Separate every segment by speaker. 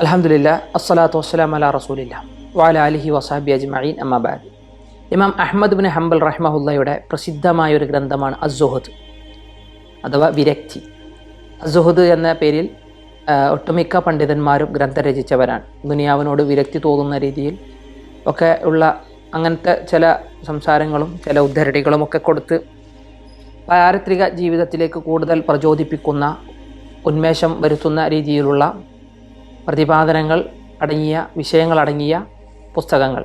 Speaker 1: അലഹമുല്ല അസ്സലാത്തു വസ്സലാം അല റസൂലില്ല വാല അലിഹി വസാബി അജ്മീൻ അമ്മാബാദ് ഇമാം അഹമ്മദ് ബിൻ ഹംബൽ റഹ്മഹുല്ലയുടെ പ്രസിദ്ധമായ ഒരു ഗ്രന്ഥമാണ് അസുഹദ് അഥവാ വിരക്തി. അസുഹദ് എന്ന പേരിൽ ഒട്ടുമിക്ക പണ്ഡിതന്മാരും ഗ്രന്ഥം രചിച്ചവരാണ്. ദുനിയാവിനോട് വിരക്തി തോന്നുന്ന രീതിയിൽ ഒക്കെ ഉള്ള അങ്ങനത്തെ ചില സംസാരങ്ങളും ചില ഉദ്ധരണികളും ഒക്കെ കൊടുത്ത് പാരത്രിക ജീവിതത്തിലേക്ക് കൂടുതൽ പ്രചോദിപ്പിക്കുന്ന ഉന്മേഷം വരുത്തുന്ന രീതിയിലുള്ള പ്രതിപാദനങ്ങൾ അടങ്ങിയ വിഷയങ്ങളടങ്ങിയ പുസ്തകങ്ങൾ.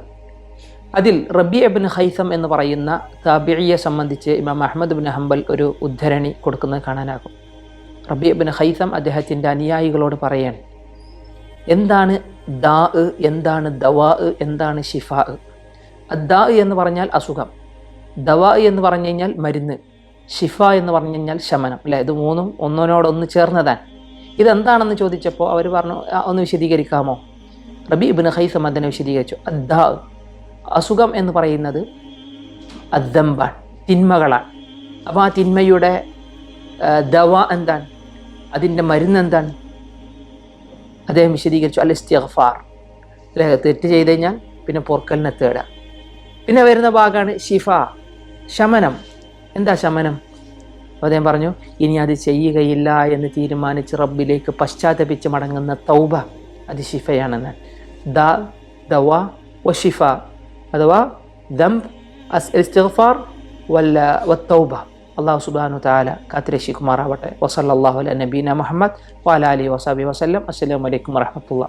Speaker 1: അതിൽ റബി അബിൻ ഹൈസം എന്ന് പറയുന്ന താബിയെ സംബന്ധിച്ച് ഇമാം അഹമ്മദ് ബിൻ ഹംബൽ ഒരു ഉദ്ധരണി കൊടുക്കുന്നത് കാണാനാകും. റബി അബിൻ ഹൈസം അദ്ദേഹത്തിന്റെ അനുയായികളോട് പറയാണ് എന്താണ് ദാ എന്താണ് ദവാ എന്താണ് ഷിഫാ അദ്ദാ എന്ന് പറഞ്ഞാൽ അസുഖം. ദവാ എന്ന് പറഞ്ഞു കഴിഞ്ഞാൽ മരുന്ന്. ഷിഫ എന്ന് പറഞ്ഞു കഴിഞ്ഞാൽ ശമനം. അല്ലേ? ഇത് മൂന്നും ഒന്നിനോടൊന്ന് ചേർന്നതാണ്. ഇതെന്താണെന്ന് ചോദിച്ചപ്പോൾ അവർ പറഞ്ഞു ഒന്ന് വിശദീകരിക്കാമോ? റബി ഇബിൻ ഹൈസം അതിനെ വിശദീകരിച്ചു. അദ്ദാ അസുഖം എന്ന് പറയുന്നത് അദ്ദമ്പ തിന്മകളാണ്. അപ്പോൾ ആ തിന്മയുടെ ദവ എന്താണ്? അതിന്റെ മരുന്ന് എന്താണ്? അദ്ദേഹം വിശദീകരിച്ചു അൽ ഇസ്തിഗ്ഫാർ തെറ്റ് ചെയ്ത് കഴിഞ്ഞാൽ പിന്നെ പൊറുക്കലിനെ തേടുക പിന്നെ വരുന്ന ഭാഗമാണ് ഷിഫ ശമനം. എന്താ ശമനം? അപ്പോൾ അദ്ദേഹം പറഞ്ഞു ഇനി അത് ചെയ്യുകയില്ല എന്ന് തീരുമാനിച്ച് റബ്ബിലേക്ക് പശ്ചാത്തപിച്ച് മടങ്ങുന്ന തൗബ അത് ഷിഫയാണെന്ന് ദ ദവ വ ഷിഫ അഥവാ ദം അസ് വല്ല വത്തൗബ അള്ളാഹു സുബാനു താല കാത്തിരക്ഷിക്കുമാറാവട്ടെ. വസല്ലാഹു അല നബീന മുഹമ്മദ് വാലാലി വസാബി വസ്ലം അസ്സലാമലൈക്കും വറഹമത്തുള്ള